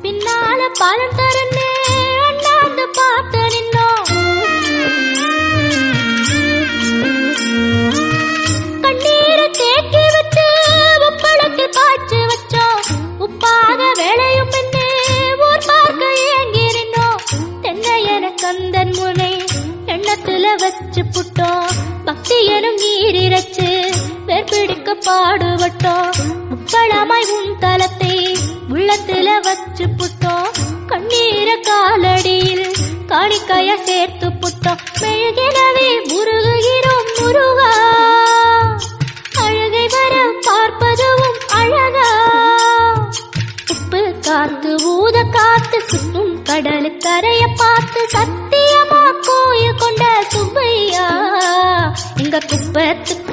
தென்னை வச்சு தரன்னு அண்ணாந்து பார்த்து நின்னோம். கண்ணீரை தேக்கி வச்சு உப்பளத்தில் காய்ச்சி வச்சோம். உப்பாக வேலையும் பின்னே ஊர் பார்க்க தென்னை என கந்தன் முனை எண்ணத்துல வச்சு புட்டோம். பக்தி எனும் நீரிரச்சு இருக்க பாடுபட்டோம். முப்பழமாய் உன் தலத்தை உள்ளத்தில வச்சு புட்டோம். கண்ணீர காலடியில் காணிக்கைய சேர்த்து புட்டோம். மெழுகினவே முருகுகிறோம் முருகா. அழகை வர பார்ப்பதுவும் அழகா. உப்பு காத்து ஊத காத்து சுற்றும் கடலுக்கரைய பார்த்து சத்தியமா கோயில் கொண்ட சுவையா எங்க குப்பத்துக்கு